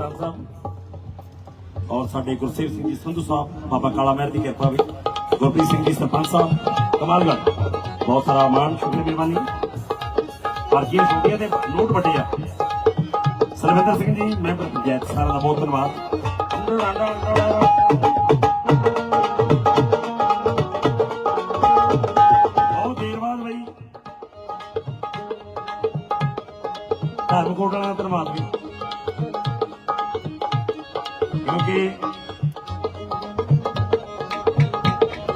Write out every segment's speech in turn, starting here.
ਪ੍ਰਧਾਨ ਸਾਹਿਬ ਔਰ ਸਾਡੇ ਗੁਰਸੇਵ ਸਿੰਘ ਜੀ ਸੰਧੂ ਸਾਹਿਬ, ਬਾਬਾ ਕਾਲਾ ਮਹਿਰ ਦੀ ਕਿਰਪਾ ਵੀ ਗੁਰਪ੍ਰੀਤ ਸਿੰਘ ਜੀ ਸਰਪੰਚ ਸਾਹਿਬ ਕਮਾਲਗੜ ਬਹੁਤ ਸਾਰਾ ਮਾਣ ਸ਼ੁਕਰ ਮਿਹਰਬਾਨੀ। ਅਰਜੀਆਂ ਛੋਟੀਆਂ ਦੇ ਨੋਟ ਵੱਡੇ ਆ। ਸਰਵਿੰਦਰ ਸਿੰਘ ਜੀ, ਮੈਂ ਪੰਚਾਇਤ ਸਾਰਾ ਦਾ ਬਹੁਤ ਧੰਨਵਾਦ। ਕਿਉਂਕਿ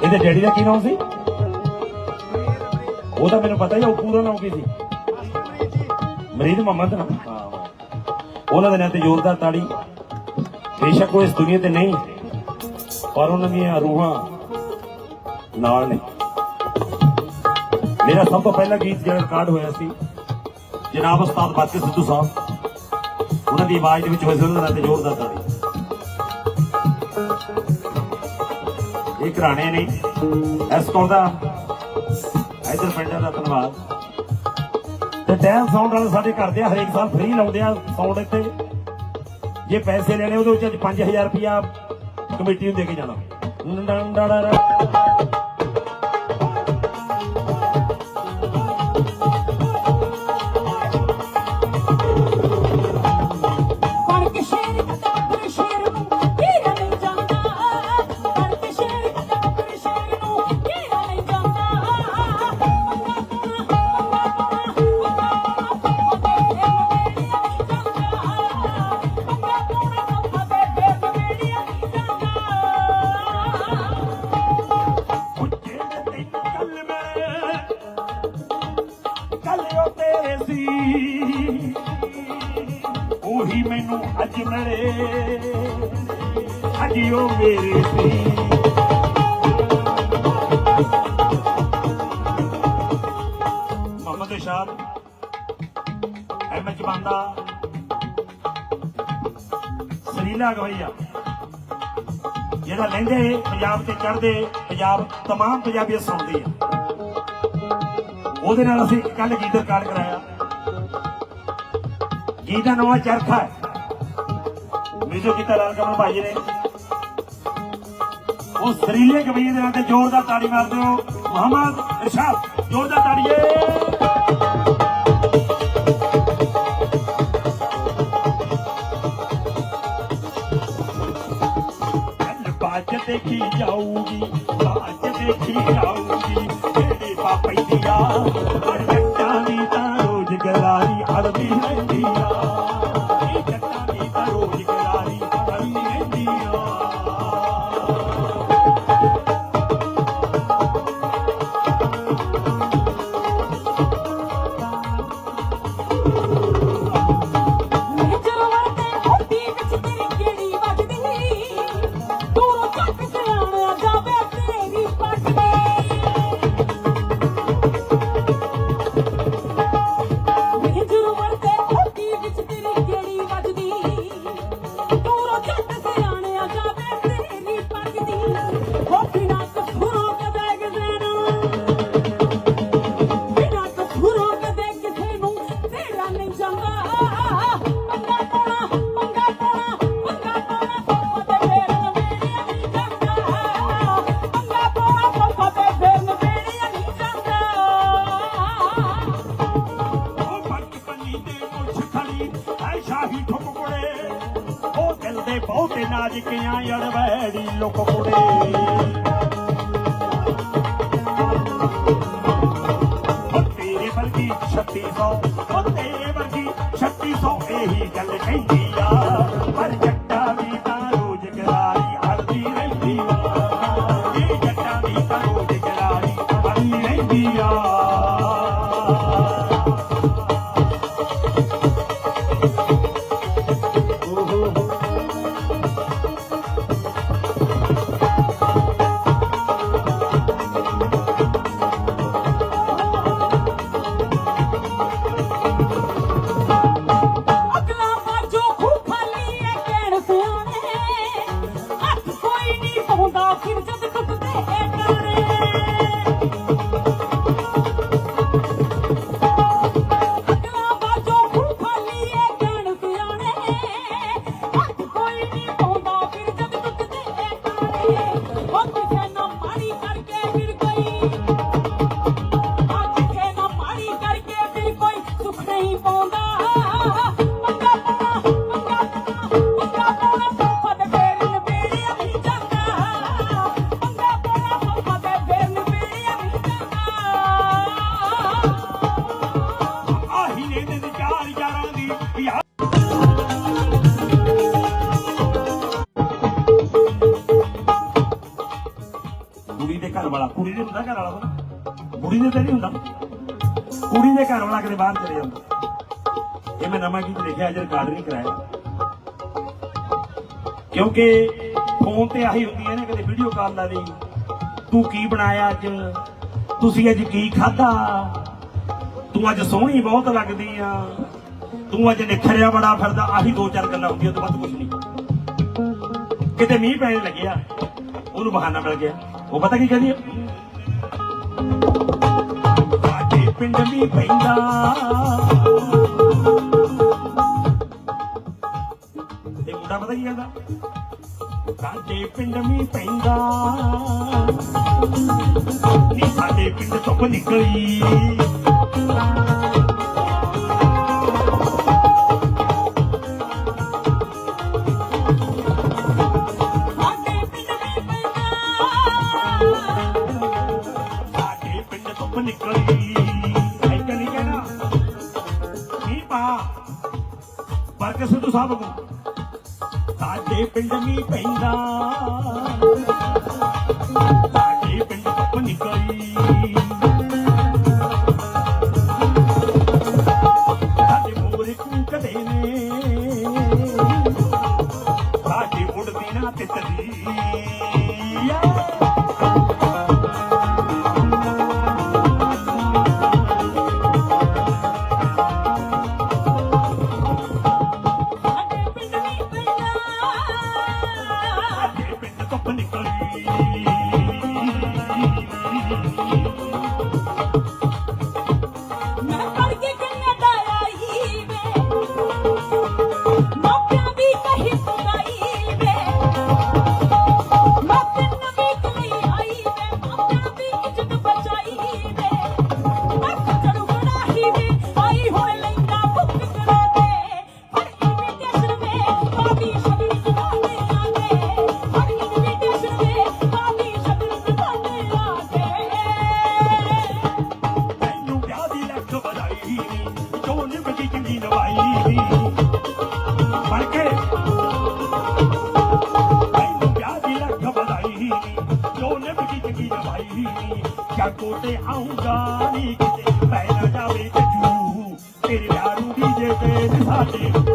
ਇਹਦੇ ਡੈਡੀ ਦਾ ਕੀ ਨਾਮ ਸੀ? ਉਹ ਤਾਂ ਮੈਨੂੰ ਪਤਾ ਹੀ ਆ, ਉਹ ਪੂਰਾ ਨਾਮ ਕੀ ਸੀ? ਮਰੀਦ ਮੁਹੰਮਦ ਨਾ ਉਹਨਾਂ ਦੇ ਨਾਂ ਤੇ ਜ਼ੋਰਦਾਰ ਤਾੜੀ। ਬੇਸ਼ੱਕ ਉਹ ਇਸ ਦੁਨੀਆ ਤੇ ਨਹੀਂ ਪਰ ਉਹਨਾਂ ਦੀਆਂ ਰੂਹਾਂ ਨਾਲ ਨੇ। ਮੇਰਾ ਸਭ ਤੋਂ ਪਹਿਲਾ ਗੀਤ ਜਿਹੜਾ ਰਿਕਾਰਡ ਹੋਇਆ ਸੀ ਜਨਾਬ ਉਸਤਾਦ ਬਾਕੀ ਸਿੱਧੂ ਸਾਹਿਬ ਉਹਨਾਂ ਦੀ ਆਵਾਜ਼ ਦੇ ਵਿੱਚ ਹੋਇਆ ਸੀ ਉਹਨਾਂ ਦੇ ਨਾਂ ਤੇ ਜ਼ੋਰਦਾਰ ਤਾੜੀ। ਇਹ ਘਰਾਣੇ ਨੇ। ਇਸ ਦਾ ਇਧਰ ਪਿੰਡਾਂ ਦਾ ਧੰਨਵਾਦ। ਤੇ ਡੈਮ ਸਾਊਂਡ ਵਾਲੇ ਸਾਡੇ ਘਰ ਆ, ਹਰੇਕ ਸਾਲ ਫ੍ਰੀ ਲਾਉਂਦੇ ਆ ਸਾਊਂਡ ਇੱਥੇ। ਜੇ ਪੈਸੇ ਲੈਣੇ ਉਹਦੇ ਵਿੱਚ 5000 ਰੁਪਇਆ ਕਮੇਟੀ ਨੂੰ ਦੇ ਕੇ ਜਾਣਾ। ਬਣ ਅੱਜ ਉਹ ਮੇਰੇ ਸੀ ਮੁਹੰਮਦ ਇਰਸ਼ਾਦ ਐਮਐਚ ਬੰਦਾ ਸਰੀਲਾ ਗਵਈਆ ਜਿਹੜਾ ਲਹਿੰਦੇ ਪੰਜਾਬ ਤੇ ਚੜ੍ਹਦੇ ਪੰਜਾਬ तमाम ਪੰਜਾਬੀ ਸੁਣਦੇ ਆ ਉਹਦੇ ਨਾਲ ਅਸੀਂ ਕੱਲ ਗੀਤ ਰਿਕਾਰਡ ਕਰਾਇਆ ਗੀਤ ਦਾ ਨਵਾਂ ਚਰਖਾ ਹੈ ਮਿਊਜ਼ਿਕ ਕੀਤਾ ਲਾਲ ਕਮਲ ਭਾਈ ਨੇ ਉਹ ਸਰੀਲੇ ਕਬੀਰ ਦੇ ਨਾਲ ਤੇ ਜ਼ੋਰਦਾਰ ਤਾੜੀ ਮਾਰਦੇ ਹੋ। ਮੁਹੰਮਦ ਇਰਸ਼ਾਦ ਜ਼ੋਰਦਾਰ ਤਾੜੀਏ। ਬਾਜ ਦੇਖੀ ਜਾਊਗੀ, ਬਾਜ ਦੇਖੀ ਜਾਊਗੀ, ਤੇਰੇ ਪਾਪਈ ਦੀਆਂ ਪਰ ਦਿਲ ਦੇ ਬਹੁਤੇ ਨਾਜ਼ਕਿਆਂ ਅੜਵੈੜੀ ਲੁਕ ਕੁੜੇ। ਉਹ ਤੇਰੇ ਵਰਗੀ 3600 ਉਹ ਤੇਰੇ ਵਰਗੀ 3600 ਇਹੀ ਗੱਲ ਕਹਿੰਦੀ। ਦੇ ਤੇ ਨਹੀਂ ਹੁੰਦਾ। ਕੁੜੀ ਦੇ ਘਰ ਵਾਲਾ ਕਿਤੇ ਬਾਹਰ ਚਲੇ ਜਾਂਦਾ। ਇਹ ਮੈਂ ਨਵਾਂ ਗੀਤ ਲਿਖਿਆ, ਅਜੇ ਰਿਕਾਰਡ ਨਹੀਂ ਕਰਾਇਆ। ਕਿਉਂਕਿ ਫੋਨ ਤੇ ਆਹੀ ਹੁੰਦੀਆਂ ਨੇ, ਕਦੇ ਵੀਡੀਓ ਕਾਲ ਲਾ ਲਈ। ਤੂੰ ਕੀ ਬਣਾਇਆ ਅੱਜ? ਤੁਸੀਂ ਅੱਜ ਕੀ ਖਾਧਾ? ਤੂੰ ਅੱਜ ਸੋਹਣੀ ਬਹੁਤ ਲੱਗਦੀ ਆ। ਤੂੰ ਅੱਜ ਨਿਖਰਿਆ ਬੜਾ ਫਿਰਦਾ। ਆਹੀ ਦੋ ਚਾਰ ਗੱਲਾਂ ਹੁੰਦੀਆਂ ਤੋਂ ਵੱਧ ਕੁਝ ਨਹੀਂ। ਕਿਤੇ ਮੀਂਹ ਪੈਣ ਲੱਗਿਆ, ਉਹਨੂੰ ਬਹਾਨਾ ਮਿਲ ਗਿਆ। ਉਹ ਪਤਾ ਕੀ ਕਹਿੰਦੀ ਸਾਡੇ ਪਿੰਡ ਮੀਂਹ ਪੈਂਦਾ। ਤੇ ਮੁੰਡਾ ਪਤਾ ਕੀ ਕਹਿੰਦਾ? ਸਾਡੇ ਪਿੰਡ ਮੀਂਹ ਪੈਂਦਾ। ਨੀ ਸਾਡੇ ਪਿੰਡ ਧੁੱਪ ਨਿਕਲੀ। ਪਿੰਡ ਜਾਗੋ ਤੇ ਆਉਂਗਾ ਨੀ ਕਿਤੇ। ਪੈ ਨਾ ਜਾਵੇ ਤਜੂ ਤੇਰੇ ਵਿਆਹ ਨੂੰ ਵੀ ਜੇ ਤੇ ਸਾਡੇ